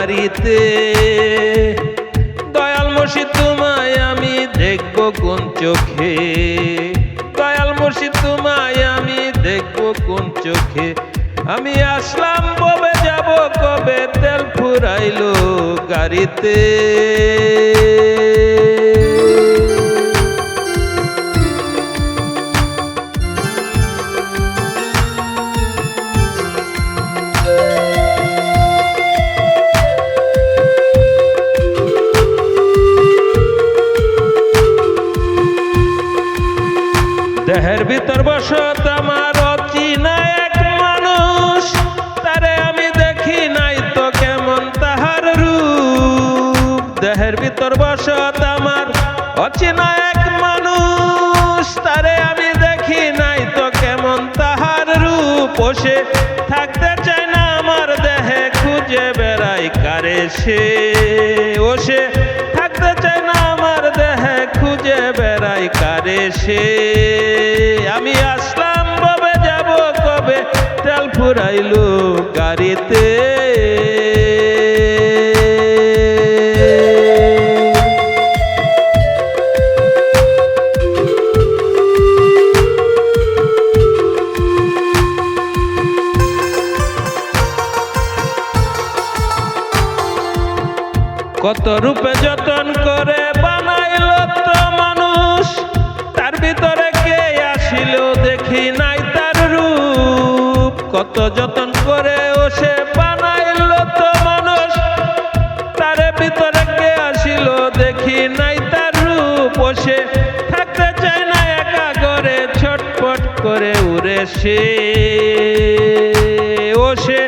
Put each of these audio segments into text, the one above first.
গাড়িতে দয়াল মসি তোমায় আমি দেখব কোন চোখে। দয়াল মসি তোমায় আমি দেখব কোন চোখে। আমি আসলাম কবে যাব, কবে তেল ফুরাইলো গাড়িতে। ভিতর আমার অচিনা এক মানুষ, তারে আমি দেখি নাই তো কেমন তাহার রূপ। দেহের ভিতর আমার অচিনা এক মানুষ, তারে আমি দেখি নাই তো কেমন তাহার রূপ। সে থাকতে চায় না আমার দেহে, খুঁজে বেড়াই কারে সে? ও সে থাকতে চায় না আমার দেহে, খুঁজে বেড়াই কারে সে? ফুরাইলো গাড়িতে। কত রূপে যতন করে বানাইল কত যতন করে ও সে বানাইল তো মানুষ। তার ভিতরে কে আসিল দেখি নাই, তার রূপ সে। থাকতে চায় না একা করে ছটপট করে উড়ে সে। ও সে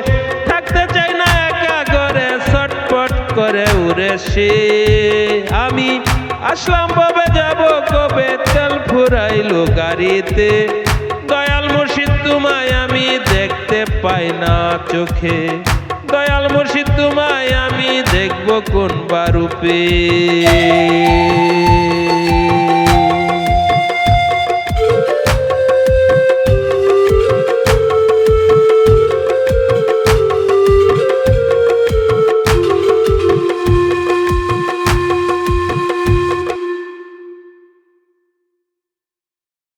থাকতে চায় না একা করে ছটপট করে উড়ে সে। আমি আসলাম কবে যাব, কবে তেল ফুরাইলো গাড়িতে। পাই না চোখে। দয়াল মুর্শিদ তোমায় আমি দেখব কোন বারুপে